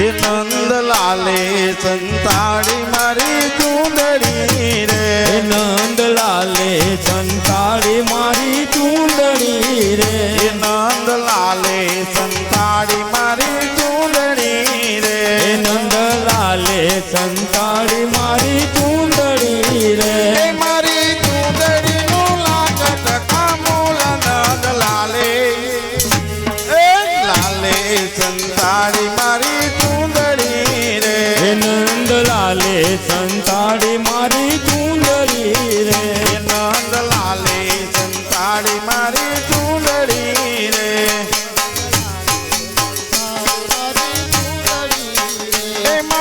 હે નંદલાલે સંતાડી મારી ચૂંદડી રે. નંદ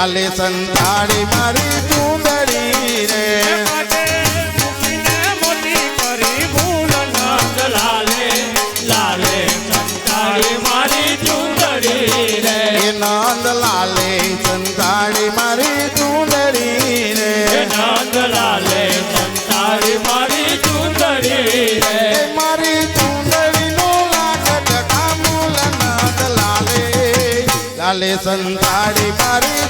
ચાલે સંતાડી મારી ચૂંદડી રે. મોટી કરી ભૂલ લાલે લાલે સંતાડી મારી ચૂંદડી રે. નંદ લાલે સંતાડી મારી ચૂંદડી રે નંદ લાલે. સંતાડી મારી ચૂંદડી રે મારી લાલે સંતાડી મારી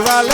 vale.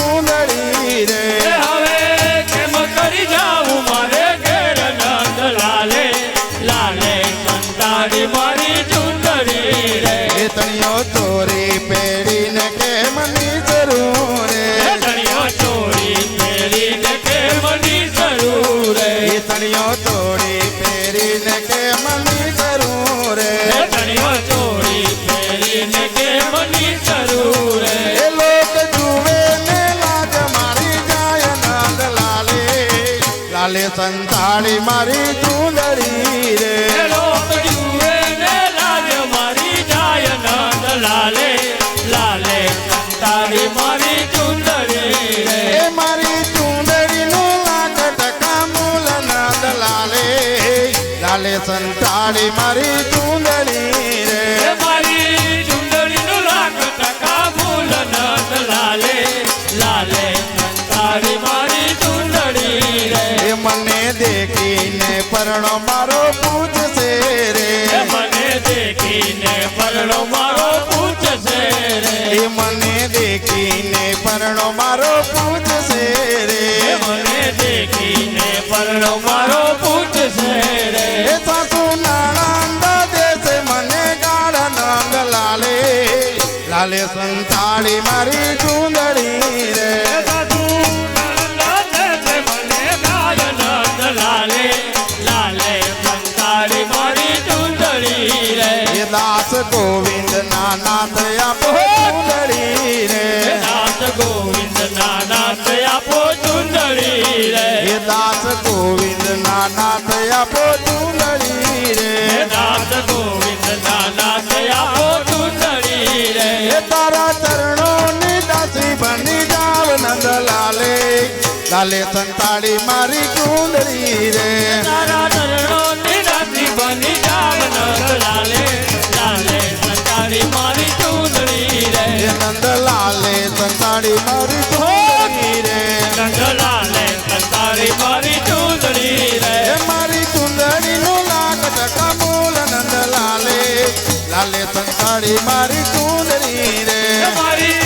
સંતાળી મારી ચૂંદડી રે. મારી જાય નંદ લાલે લાલે સંતાળી મારી ચૂંદડી મારી ચૂંદડીનું લાખ ટકા મૂલ લાલે. લાલે મારી ચૂંદડી પરણો મારો પૂજશે રે. મને દેખીને પરણો મારો પૂજશે રે. એ મને દેખીને પરણો મારો પૂજશે રે. મને દેખીને પરણો મારો પૂજશે રે. મને ગાળ નંગ લાલે. લાલે સંતાળી મારી ચૂંદડી રે. દાસ ગોવિંદ નાના થયા ચૂંદડી રે દાસ ગોવિંદ નાના આપો ચૂંદડી રે હે દાસ ગોવિંદ નાના થયા ચૂંદડી રે દાસ ગોવિંદ નાના આપો ચૂંદડી રે હે તારા ચરણોની દાસી બની જાવ નંદલાલે. લાલે સંતાડી મારી ચૂંદડી રે તારા સંતાડી મારી ચૂંદડી રે. લાલે સંતાડી મારી ચૂંદડી રે. મારી મારી નો લાગ ટકા બોલ નંદ લાલે. લાલે સંતાડી મારી ચૂંદડી રે. મારી